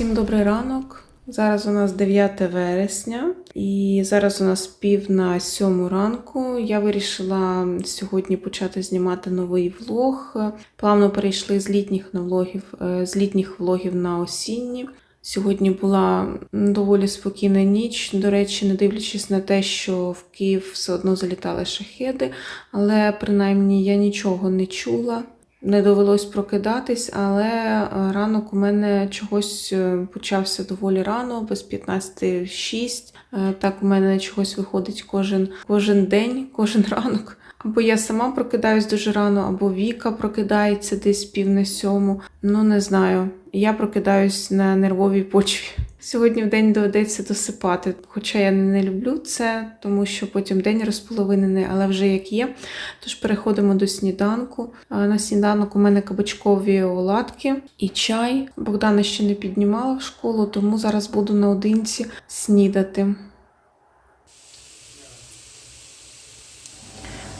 Всім добрий ранок. Зараз у нас 9 вересня, і зараз у нас пів на сьому ранку. Я вирішила сьогодні почати знімати новий влог. Плавно перейшли з літніх на влогів, е, з літніх влогів на осінні. Сьогодні була доволі спокійна ніч. До речі, не дивлячись на те, що в Київ все одно залітали шахеди, але принаймні я нічого не чула. Не довелось прокидатись, але е, ранок у мене чогось е, почався доволі рано, без 15.06. Е, Так у мене чогось виходить кожен, кожен день, кожен ранок. Або я сама прокидаюсь дуже рано, або Віка прокидається десь пів на сьому. Ну не знаю. Я прокидаюсь на нервовій почві. Сьогодні в день доведеться досипати. Хоча я не люблю це, тому що потім день розполовинений, але вже як є. Тож переходимо до сніданку. На сніданок у мене кабачкові оладки і чай. Богдана ще не піднімала в школу, тому зараз буду наодинці снідати.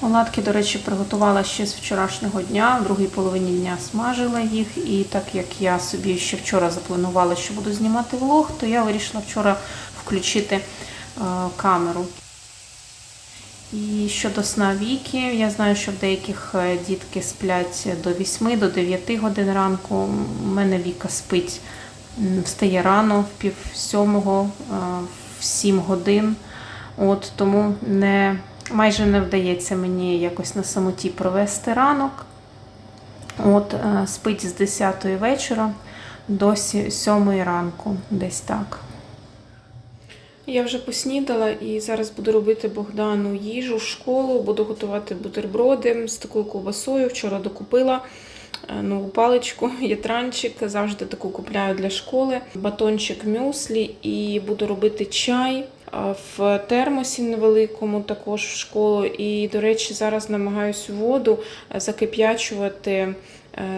Оладки, до речі, приготувала ще з вчорашнього дня, в другій половині дня смажила їх. І так як я собі ще вчора запланувала, що буду знімати влог, то я вирішила вчора включити е, камеру. І щодо сна віки, я знаю, що в деяких е, дітки сплять до 8 до 9 годин ранку. У мене Віка спить, встає рано, в пів сьомого, е, в 7 годин. От тому не, майже не вдається мені якось на самоті провести ранок. От е, спить з 10 вечора до 7 ранку, десь так. Я вже поснідала і зараз буду робити Богдану їжу в школу, буду готувати бутерброди з такою ковбасою. Вчора докупила е, нову паличку, ятранчик, завжди таку купляю для школи, батончик мюслі і буду робити чай в термосі невеликому також в школу. І, до речі, зараз намагаюся воду е, закип'ячувати е,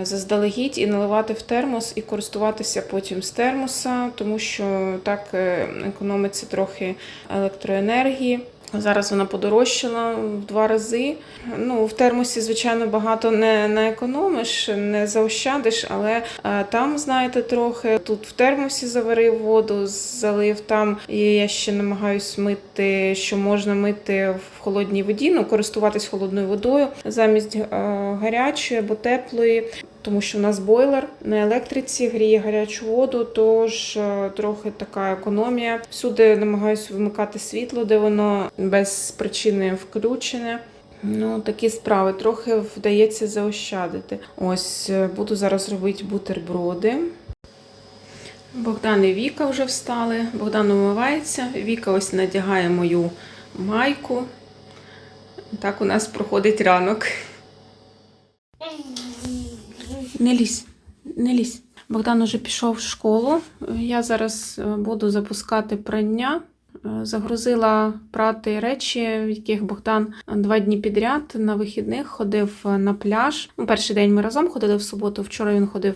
заздалегідь і наливати в термос, і користуватися потім з термоса, тому що так е, економиться трохи електроенергії. Зараз вона подорожчала в два рази. Ну, в термосі, звичайно, багато не, не економиш, не заощадиш, але е, там, знаєте, трохи. Тут в термосі заварив воду, залив там. І я ще намагаюсь мити, що можна мити в холодній воді, ну, користуватись холодною водою замість е, гарячої або теплої. Тому що в нас бойлер на електриці гріє гарячу воду, тож е, трохи така економія. Всюди намагаюся вимикати світло, де воно без причини включене. Ну, такі справи трохи вдається заощадити. Ось е, буду зараз робити бутерброди. Богдан і Віка вже встали. Богдан умивається. Віка ось надягає мою майку. Так у нас проходить ранок. Не лізь, не лізь. Богдан уже пішов в школу. Я зараз е, буду запускати прання. Е, Загрузила прати речі, в яких Богдан два дні підряд на вихідних ходив е, на пляж. Ну, перший день ми разом ходили в суботу. Вчора він ходив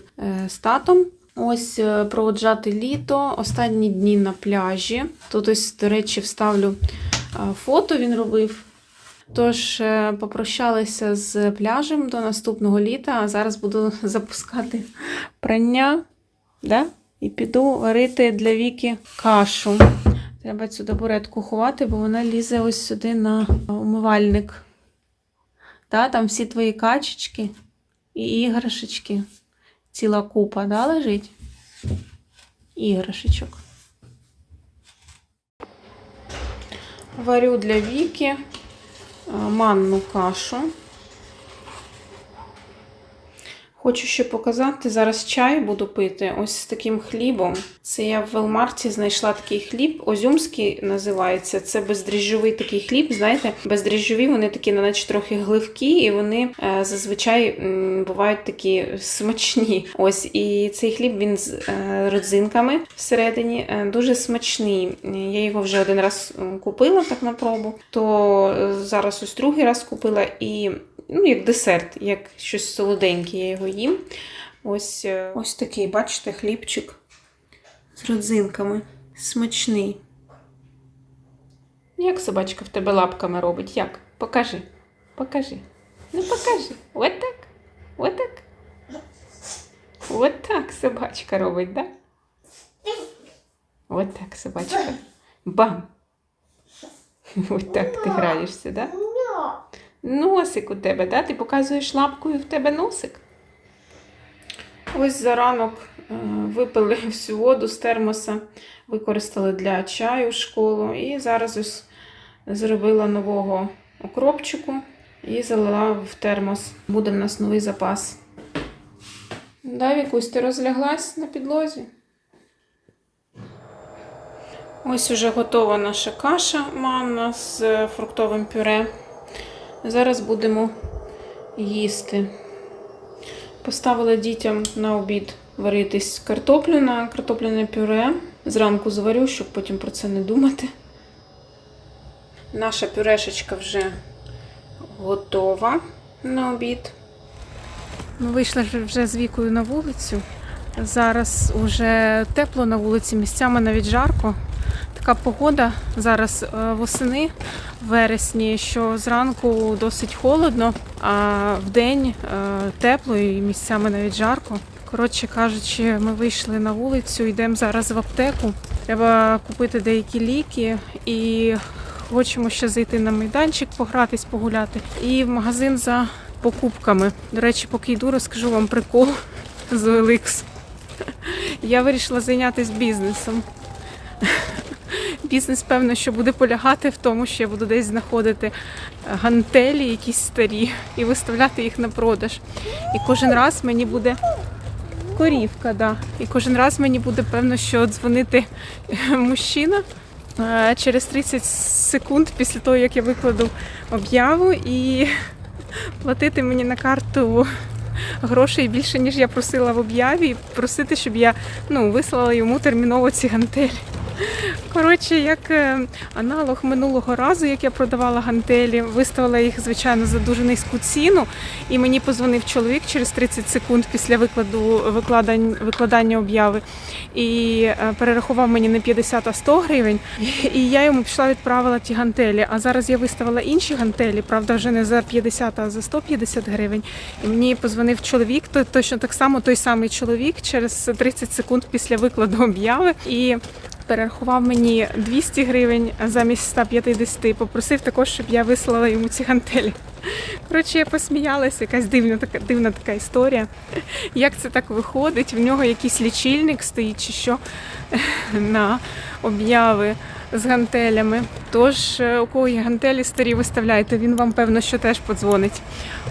з татом. Ось проводжати літо, останні дні на пляжі. Тут ось, до речі, вставлю фото. Він робив Тож е, попрощалися з пляжем до наступного літа, а зараз буду запускати прання да? і піду варити для Віки кашу. Треба цю табуретку ховати, бо вона лізе ось сюди на умивальник. Да? Там всі твої качечки і іграшечки. Ціла купа да, лежить? Іграшечок. Варю для Віки манну кашу. Хочу ще показати, зараз чай буду пити ось з таким хлібом. Це я в Велмарті знайшла такий хліб, озюмський називається. Це бездріжджовий такий хліб. Знаєте, бездріжджові вони такі, наче трохи гливкі, і вони е, зазвичай м, бувають такі смачні. Ось і цей хліб він з е, родзинками всередині е, дуже смачний. Я його вже один раз купила так на пробу, то е, зараз ось другий раз купила і ну, як десерт, як щось солоденьке, я його їм. Ось, е, ось такий, бачите, хлібчик з родзинками. Смачний. Як собачка в тебе лапками робить? Як? Покажи. Покажи. Ну покажи. От так. От так. От так собачка робить, да? От так, собачка. Бам! Ось так ти граєшся, да? Носик у тебе, да? Ти показуєш лапкою в тебе носик. Ось за ранок е, випили всю воду з термоса, використали для чаю школу. І зараз ось зробила нового окропчику і залила в термос. Буде в нас новий запас. Да, Вікусь, ти розляглась на підлозі? Ось уже готова наша каша манна з фруктовим пюре. Зараз будемо їсти. Поставила дітям на обід варитись картоплю на картопляне пюре. Зранку зварю, щоб потім про це не думати. Наша пюрешечка вже готова на обід. Ми вийшли вже- з вікою на вулицю. Зараз уже тепло на вулиці, місцями навіть жарко. Така погода зараз е, восени, в вересні, що зранку досить холодно, а вдень е, тепло і місцями навіть жарко. Коротше кажучи, ми вийшли на вулицю, йдемо зараз в аптеку. Треба купити деякі ліки і хочемо ще зайти на майданчик, погратись, погуляти. І в магазин за покупками. До речі, поки йду, розкажу вам прикол з OLX. Я вирішила зайнятися бізнесом. Бізнес, певно, що буде полягати в тому, що я буду десь знаходити гантелі якісь старі і виставляти їх на продаж. І кожен раз мені буде корівка, да. І кожен раз мені буде певно, що дзвонити мужчина е, через 30 секунд після того, як я викладу об'яву, і платити мені на карту грошей більше, ніж я просила в об'яві, і просити, щоб я ну, вислала йому терміново ці гантелі. Коротше, як е, аналог минулого разу, як я продавала гантелі, виставила їх, звичайно, за дуже низьку ціну. І мені позвонив чоловік через 30 секунд після викладу викладань, викладання обяви і е, перерахував мені не 50, а 100 гривень. І я йому пішла відправила ті гантелі. А зараз я виставила інші гантелі, правда, вже не за 50, а за 150 гривень. І мені позвонив чоловік, то точно так само той самий чоловік через 30 секунд після викладу обяви. І перерахував мені 200 гривень замість 150, попросив також, щоб я вислала йому ці гантелі. Коротше, я посміялася, якась дивна така, дивна така історія. Як це так виходить? В нього якийсь лічильник стоїть чи що на обяви з гантелями. Тож, е, у кого є гантелі старі, виставляйте, він вам, певно, що теж подзвонить.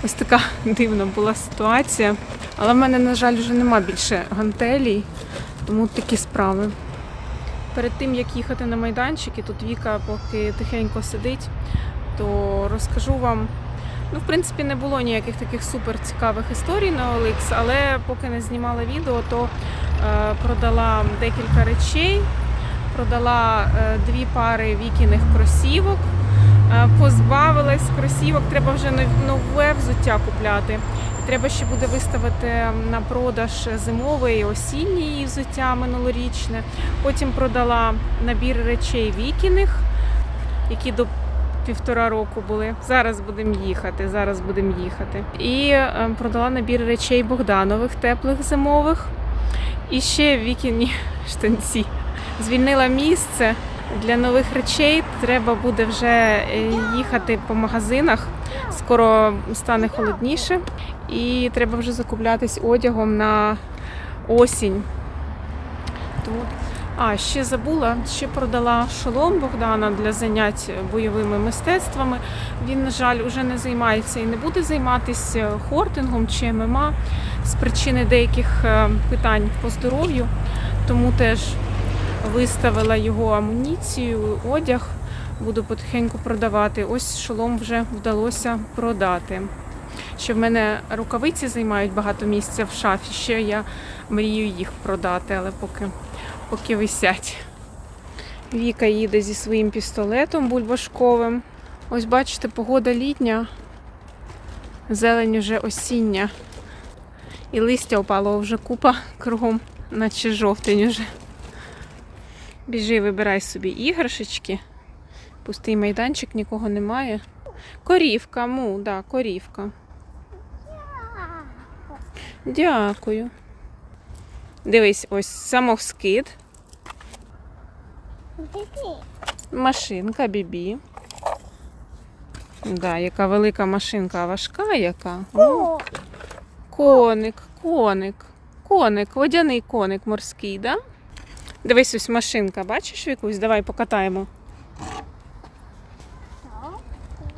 Ось така дивна була ситуація. Але в мене, на жаль, вже нема більше гантелій, тому такі справи. Перед тим як їхати на майданчик, і тут Віка поки тихенько сидить, то розкажу вам. Ну, в принципі, не було ніяких таких супер цікавих історій на OLX, але поки не знімала відео, то е, продала декілька речей, продала е, дві пари вікіних кросівок, е, позбавилась кросівок, треба вже нове взуття купляти. Треба ще буде виставити на продаж зимове і осіннє її взуття минулорічне. Потім продала набір речей вікіних, які до півтора року були. Зараз будемо їхати. Зараз будемо їхати. І е, продала набір речей Богданових, теплих зимових. І ще вікіні штанці. Звільнила місце для нових речей. Треба буде вже е, їхати по магазинах. Скоро стане холодніше, і треба вже закуплятись одягом на осінь. Тому а, ще забула, ще продала шолом Богдана для занять бойовими мистецтвами. Він, на жаль, уже не займається і не буде займатися хортингом чи ММА з причини деяких е, питань по здоров'ю. Тому теж виставила його амуніцію, одяг. Буду потихеньку продавати. Ось шолом вже вдалося продати. Ще в мене рукавиці займають багато місця в шафі. Ще я мрію їх продати, але поки поки висять. Віка їде зі своїм пістолетом бульбашковим. Ось бачите, погода літня, зелень уже осіння. І листя опало вже купа кругом, наче жовтень уже. Біжи, вибирай собі іграшечки. Пустий майданчик, нікого немає. Корівка, му, да, корівка. Дякую. Дивись, ось самоскид. Машинка бібі. Да, яка велика машинка, важка яка. О, коник, коник, коник, водяний коник морський, да? Дивись, ось машинка, бачиш якусь? Давай покатаємо.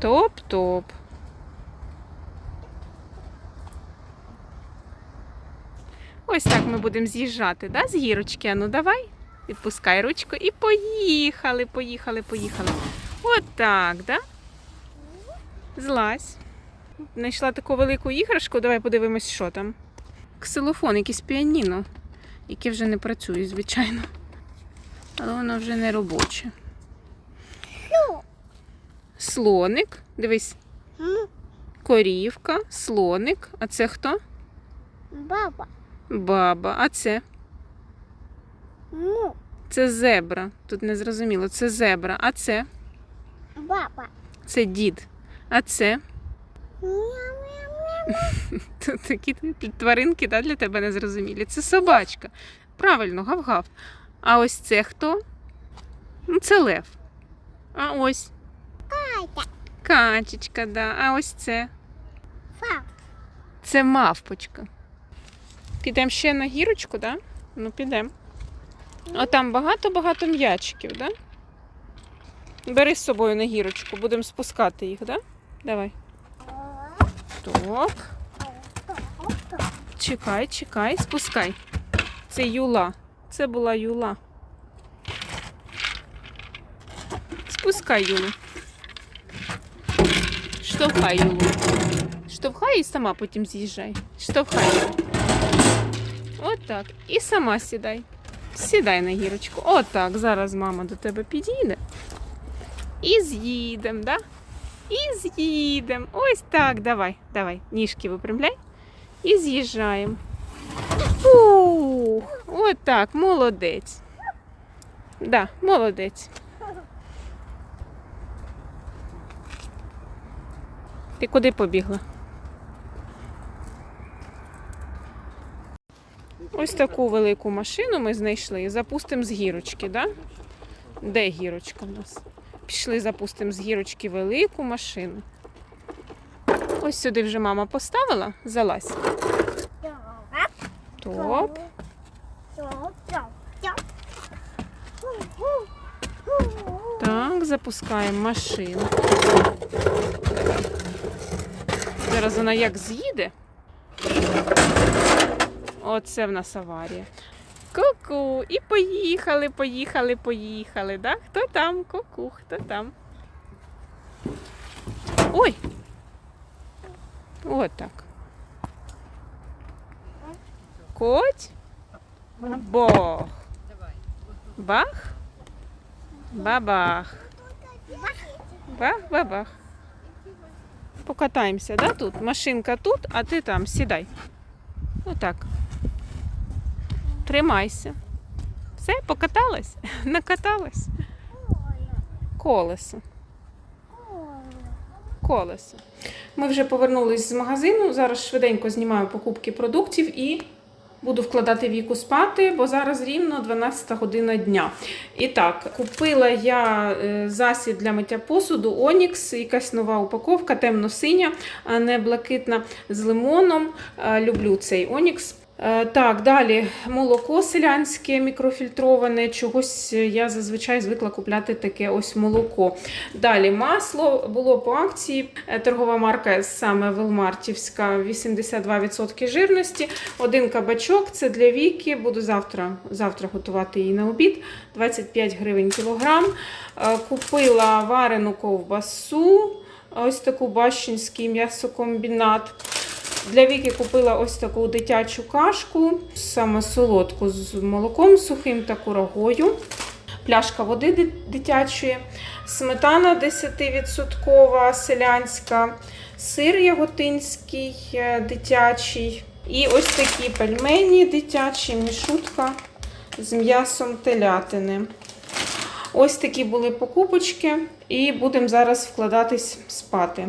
Топ-топ. Ось так ми будемо з'їжджати, да, з гірочки. Ну давай. Відпускай ручку і поїхали, поїхали, поїхали. От так, да? Злазь. Знайшла таку велику іграшку, давай подивимось, що там. Ксилофон, якийсь піаніно, яке вже не працює, звичайно. Але воно вже не робоче. Слоник. Дивись, корівка, слоник. А це хто? Баба. Баба. А це? Ну, Це зебра. Тут не зрозуміло. Це зебра. А це? баба. Це дід. А це? Тут такі тваринки да, для тебе незрозумілі. Це собачка. Правильно, гав-гав. А ось це хто? Ну, це лев. А ось Катя. качечка, да. А ось це. Фа. Це мавпочка. Підемо ще на гірочку, да? Ну, підемо. А там багато-багато м'ячиків, да? Бери з собою на гірочку, будемо спускати їх, да? Давай. Топ. Чекай, чекай, спускай. Це юла. Це була юла. Спускай юлу. Штовхай юлу. Штовхай і сама потім з'їжджай. Штовхай. Юлу. От так. І сама сідай. Сідай на гірочку. От так. Зараз мама до тебе підійде. І з'їдем, да? І з'їдем. Ось так. Давай, давай. Ніжки випрямляй. І з'їжджаємо. Фух, от так, молодець. Да, молодець. Ти куди побігла? Ось таку велику машину ми знайшли. і Запустимо з гірочки, да? Де гірочка в нас? Пішли, запустимо з гірочки велику машину. Ось сюди вже мама поставила. Залазь. Топ. Так, запускаємо машину. Зараз вона як з'їде. Оце в нас аварія. Ку-ку. І поїхали, поїхали, поїхали. Да? Хто там? Ку-ку, хто там? Ой. От так. Коть. Бог. Бах. Бабах. Бах-бабах. Покатаємося, да, тут? Машинка тут, а ти там сідай. Отак. Тримайся. Все, покаталась? Накаталась. Колесо. Колесо. Ми вже повернулись з магазину. Зараз швиденько знімаю покупки продуктів і буду вкладати віку спати, бо зараз рівно 12 година дня. І так, купила я е, засіб для миття посуду Онікс, якась нова упаковка, темно-синя, а не блакитна з лимоном. Е, Люблю цей Онікс. Е, Так, далі молоко селянське мікрофільтроване. Чогось я зазвичай звикла купляти таке ось молоко. Далі масло було по акції. Е, Торгова марка саме Велмартівська, 82% жирності. Один кабачок це для віки. Буду завтра, завтра готувати її на обід. 25 гривень кілограм. Е, Купила варену ковбасу. Ось таку бащинський м'ясокомбінат. Для Віки купила ось таку дитячу кашку, саме солодку з молоком сухим та курагою. Пляшка води дитячої, сметана 10% селянська, сир яготинський е, дитячий. І ось такі пельмені дитячі, мішутка з м'ясом телятини. Ось такі були покупочки, і будемо зараз вкладатись спати.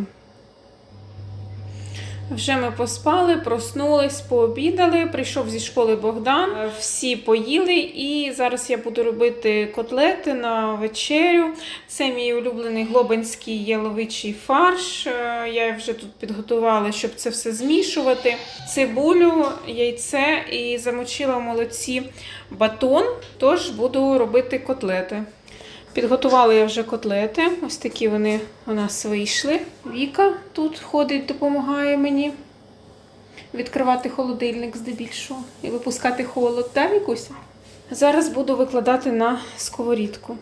Вже ми поспали, проснулись, пообідали. Прийшов зі школи Богдан. Е, Всі поїли, і зараз я буду робити котлети на вечерю. Це мій улюблений глобинський яловичий фарш. Е, Я вже тут підготувала, щоб це все змішувати. Цибулю, яйце і замочила в молоці батон. Тож буду робити котлети. Підготувала я вже котлети. Ось такі вони у нас вийшли. Віка тут ходить, допомагає мені відкривати холодильник здебільшого і випускати холод. Так, Вікуся? Зараз буду викладати на сковорідку.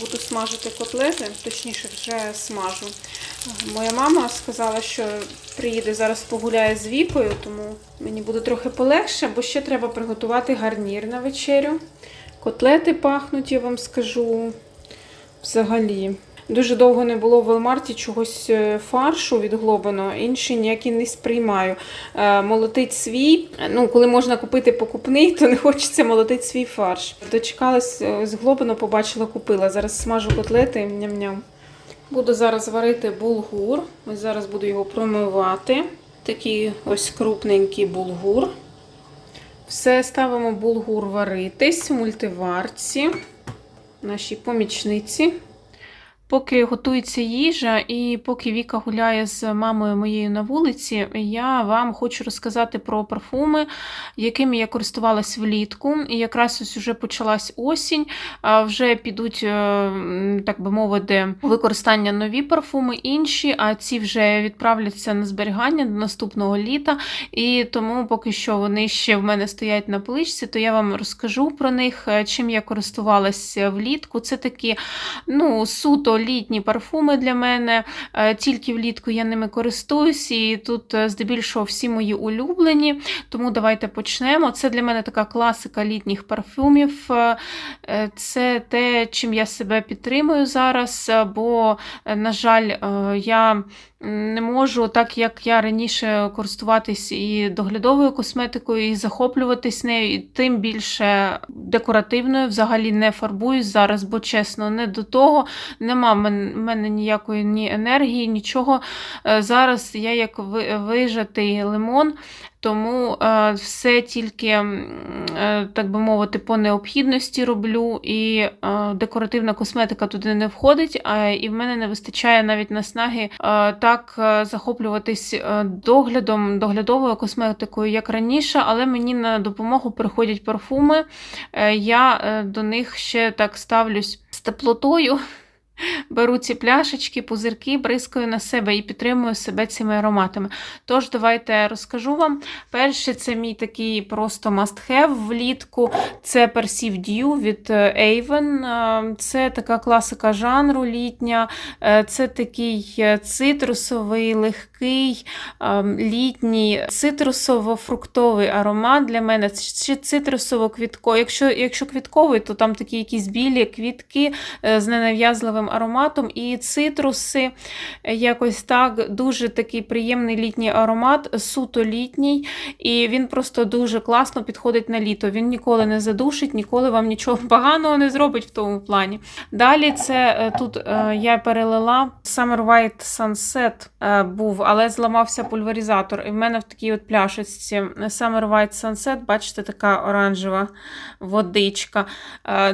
Буду смажити котлети, точніше, вже смажу. Моя мама сказала, що приїде зараз погуляє з Вікою, тому мені буде трохи полегше, бо ще треба приготувати гарнір на вечерю. Котлети пахнуть, я вам скажу. Взагалі. Дуже довго не було в Велмарті чогось е, фаршу від Глобино, інший ніякий не сприймаю. Е, Молотить свій, ну коли можна купити покупний, то не хочеться молотити свій фарш. Дочекалась е, з Глобино, побачила, купила. Зараз смажу котлети, ням-ням. Буду зараз варити булгур. Ось зараз буду його промивати. Такий ось крупненький булгур. Все ставимо булгур варитись в мультиварці, нашій помічниці. Поки готується їжа, і поки Віка гуляє з мамою моєю на вулиці, я вам хочу розказати про парфуми, якими я користувалась влітку. І якраз ось уже почалась осінь, вже підуть, е, так би мовити, використання нові парфуми, інші, а ці вже відправляться на зберігання до наступного літа. І тому поки що вони ще в мене стоять на поличці, то я вам розкажу про них, е, чим я користувалася влітку. Це такі ну, суто літні парфуми для мене. Е, Тільки влітку я ними користуюсь, і тут е, здебільшого всі мої улюблені. Тому давайте почнемо. Це для мене така класика літніх парфумів. Е, Це те, чим я себе підтримую зараз, бо, на жаль, я не можу, так як я раніше користуватись і доглядовою косметикою, і захоплюватись нею, і тим більше декоративною, взагалі не фарбуюсь зараз, бо чесно, не до того. Нема в мене ніякої ні енергії, нічого. Е, Зараз я як ви- вижатий лимон. Тому е, все тільки, е, так би мовити, по необхідності роблю, і е, декоративна косметика туди не входить, і в мене не вистачає навіть наснаги так захоплюватись доглядом, доглядовою косметикою, як раніше, але мені на допомогу приходять парфуми. Я до них ще так ставлюсь з теплотою. Беру ці пляшечки, пузирки, бризкаю на себе і підтримую себе цими ароматами. Тож, давайте розкажу вам. Перший це мій такий просто must-have влітку. Це Perceive Dew від е, Avon. Е, Це така класика жанру літня. Е, Це такий цитрусовий, легкий, літній, цитрусово-фруктовий аромат для мене. Чи цитрусово-квітковий. Якщо, якщо квітковий, то там такі якісь білі квітки з ненав'язливим ароматом. І цитруси е, якось так, дуже такий приємний літній аромат, суто літній. І він просто дуже класно підходить на літо. Він ніколи не задушить, ніколи вам нічого поганого не зробить в тому плані. Далі це е, тут е, я перелила Summer White Sunset був, але зламався пульверизатор. І в мене в такій от пляшечці Summer White Sunset, бачите, така оранжева водичка.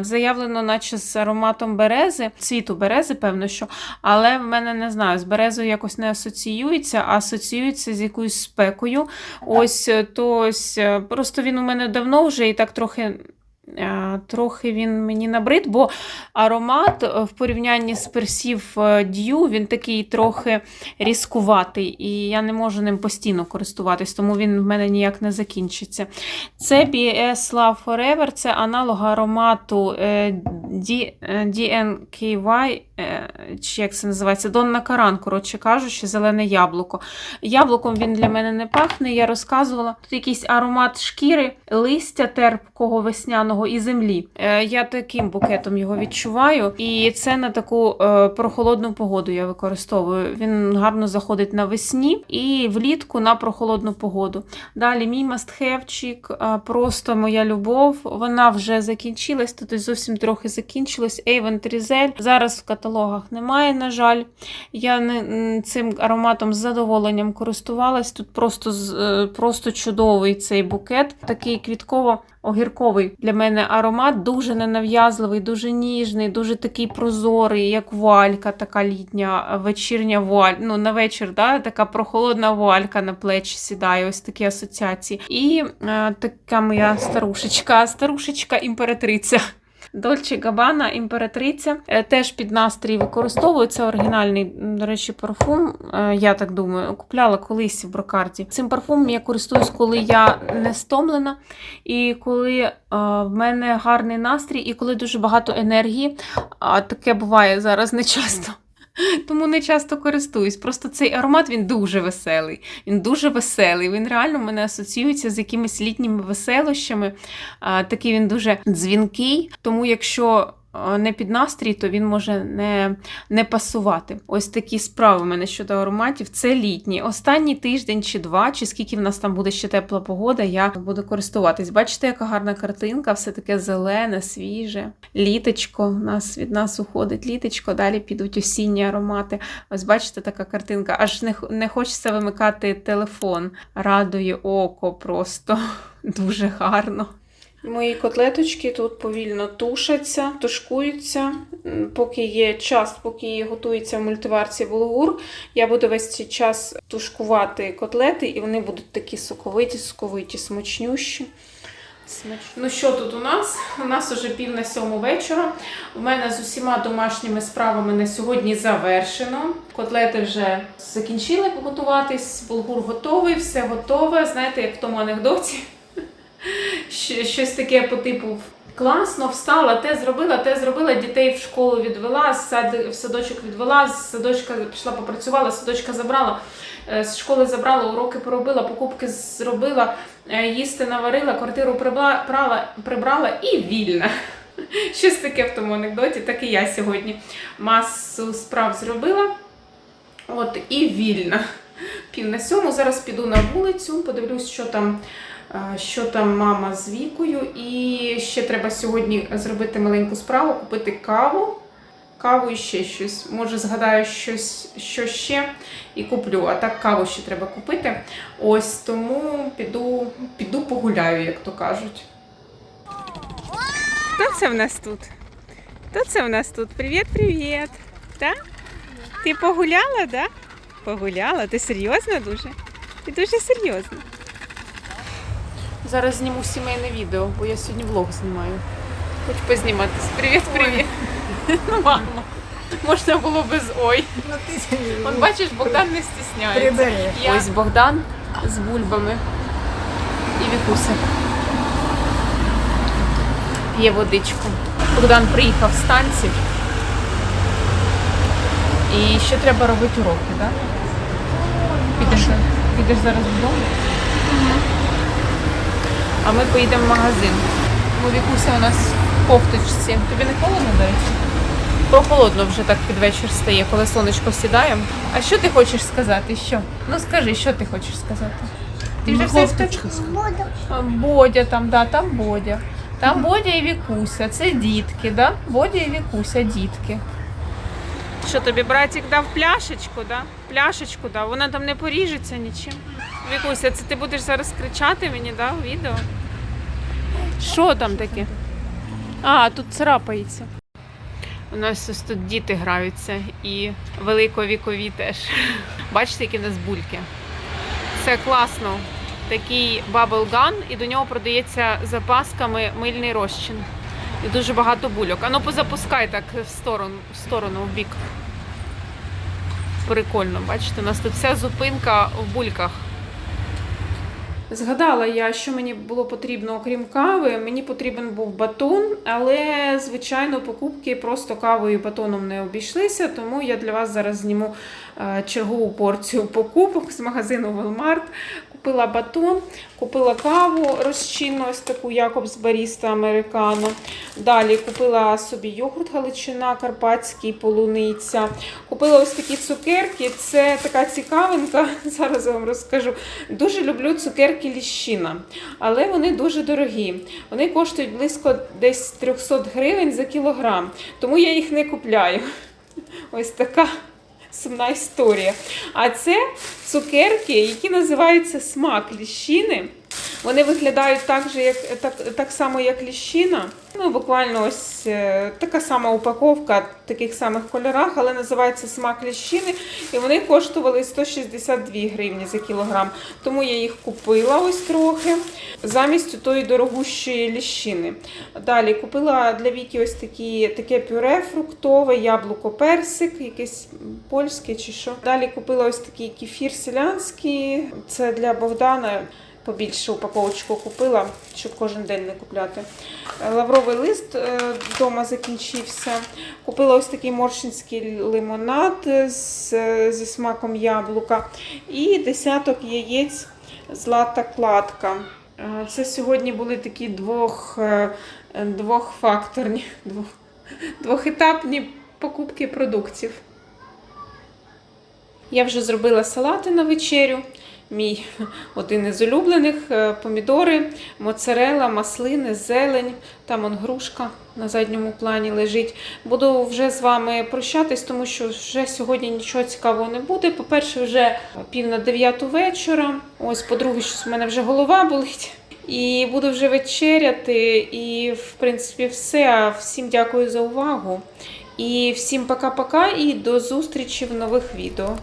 Заявлено, наче з ароматом берези, цвіту берези, певно, що. Але в мене не знаю, з березою якось не асоціюється, а асоціюється з якоюсь спекою. Ось е, то ось е, просто він у мене давно вже і так трохи. Е, Трохи він мені набрид, бо аромат е, в порівнянні з персів Дью, він такий трохи різкуватий, і я не можу ним постійно користуватись, тому він в мене ніяк не закінчиться. Це BS Love Forever, це аналог аромату е, е, DNKY, е, чи як це називається, Донна Каран, коротше кажучи, зелене яблуко. Яблуком він для мене не пахне, я розказувала. Тут якийсь аромат шкіри, листя терпкого весняного і землі. Е, Я таким букетом його відчуваю. І це на таку е, прохолодну погоду я використовую. Він гарно заходить навесні і влітку на прохолодну погоду. Далі мій мастхевчик, просто моя любов. Вона вже закінчилась, тут зовсім трохи закінчилась. Avon Трізель. Зараз в каталогах немає, на жаль. Я не, цим ароматом з задоволенням користувалась. Тут просто, е, просто чудовий цей букет. Такий квітково-огірковий для мене аромат. Дуже ненав'язливий, дуже ніжний, дуже такий прозорий, як вуалька, така літня, вечірня вуаль. Ну, на вечір, да, така прохолодна вуалька на плечі сідає. Ось такі асоціації. І е, така моя старушечка, старушечка імператриця. Дольче Габана, імператриця. Е, Теж під настрій використовую. Це оригінальний, до речі, парфум. Е, Я так думаю, купляла колись в брокарді. Цим парфумом я користуюсь, коли я не стомлена, і коли е, в мене гарний настрій, і коли дуже багато енергії. А таке буває зараз не часто. Тому не часто користуюсь. Просто цей аромат він дуже веселий. Він дуже веселий. Він реально мене асоціюється з якимись літніми веселощами. Такий він дуже дзвінкий. Тому якщо не під настрій, то він може не, не пасувати. Ось такі справи в мене щодо ароматів. Це літні. Останній тиждень чи два, чи скільки в нас там буде ще тепла погода, я буду користуватись. Бачите, яка гарна картинка, все таке зелене, свіже. Літочко у нас від нас уходить літочко, далі підуть осінні аромати. Ось бачите, така картинка. Аж не, не хочеться вимикати телефон. Радує око просто дуже гарно. Мої котлеточки тут повільно тушаться, тушкуються. Поки є час, поки готується в мультиварці булгур, я буду весь цей час тушкувати котлети, і вони будуть такі соковиті, соковиті, смачнющі. Смач- Ну що тут у нас? У нас уже пів на сьому вечора. У мене з усіма домашніми справами на сьогодні завершено. Котлети вже закінчили готуватись, булгур готовий, все готове. Знаєте, як в тому анекдоті. Щось таке по типу класно, встала, те зробила, те зробила, дітей в школу відвела, в садочок відвела, з садочка пішла попрацювала, садочка забрала, е, з школи забрала, уроки поробила, покупки зробила, е, їсти наварила, квартиру прибла, прала, прибрала і вільна. Щось таке в тому анекдоті, так і я сьогодні масу справ зробила. От і вільна. Пів на сьому. Зараз піду на вулицю, подивлюсь, що там, що там мама з вікою. І ще треба сьогодні зробити маленьку справу, купити каву. Каву і ще щось. Може, згадаю щось, що ще і куплю. А так каву ще треба купити. Ось тому піду, піду погуляю, як то кажуть. Хто це в нас тут? Хто це в нас тут? Привіт, привіт. Так? Ти погуляла, да? Погуляла? Ти серйозно дуже? Ти дуже серйозно. Зараз зніму сімейне відео, бо я сьогодні влог знімаю. Хоч позніматись. Привіт, привіт. Ну, мамо. Можна було без ой. Ну ти От бачиш, Богдан не стісняється. Я... Ось Богдан з бульбами і Вікуся. П'є водичку. Богдан приїхав з танців. І ще треба робити уроки, так? Підеш, підеш зараз додому? А ми поїдемо в магазин. Ну, Вікуся у нас в кофточці. Тобі не холодно, до речі? Прохолодно вже так під вечір стає, коли сонечко сідає. А що ти хочеш сказати? Що? Ну скажи, що ти хочеш сказати? Ти вже все кофточка Буду. Бодя там, да, там Бодя. Там Бодя і Вікуся. Це дітки, да? Бодя і Вікуся, дітки. Що тобі братик дав пляшечку, да? Пляшечку дав. Вона там не поріжеться нічим. Вікуся, це ти будеш зараз кричати мені, да, у відео? Що там таке? А, тут царапається. У нас ось тут діти граються і великовікові теж. Бачите, які в нас бульки. Це класно. Такий баблган, і до нього продається запасками мильний розчин. І дуже багато бульок. Ану позапускай так в сторону, в сторону, в бік. Прикольно, бачите, у нас тут вся зупинка в бульках. Згадала я, що мені було потрібно, окрім кави. Мені потрібен був батон, але, звичайно, покупки просто кавою і батоном не обійшлися, тому я для вас зараз зніму е, чергову порцію покупок з магазину Walmart. Купила батон, купила каву розчинну, ось таку Якобс Баріста Американо. Далі купила собі йогурт Галичина, Карпатський, полуниця. Купила ось такі цукерки. Це така цікавинка. Зараз я вам розкажу. Дуже люблю цукерки ліщина, але вони дуже дорогі. Вони коштують близько десь 300 гривень за кілограм, тому я їх не купляю. Ось така сумна історія. А це цукерки, які називаються смак ліщини. Вони виглядають так, же, як, так, так само, як ліщина. Ну, буквально ось е, така сама упаковка в таких самих кольорах, але називається смак ліщини. І вони коштували 162 гривні за кілограм. Тому я їх купила ось трохи замість тої дорогущої ліщини. Далі купила для Віки ось такі, таке пюре фруктове, яблуко, персик, якесь польське чи що. Далі купила ось такий кефір селянський. Це для Богдана. Побільше упаковочку купила, щоб кожен день не купляти. Е, Лавровий лист вдома закінчився. Купила ось такий моршинський лимонад з, зі смаком яблука. І десяток яєць злата кладка. Е, Це сьогодні були такі двох, е, двохфакторні, двох, двохетапні покупки продуктів. Я вже зробила салати на вечерю. Мій один із улюблених е, помідори, моцарела, маслини, зелень. Там он грушка на задньому плані лежить. Буду вже з вами прощатись, тому що вже сьогодні нічого цікавого не буде. По-перше, вже пів на дев'яту вечора. Ось, по-друге, щось у мене вже голова болить. І буду вже вечеряти. І, в принципі, все. Всім дякую за увагу. І всім пока-пока і до зустрічі в нових відео.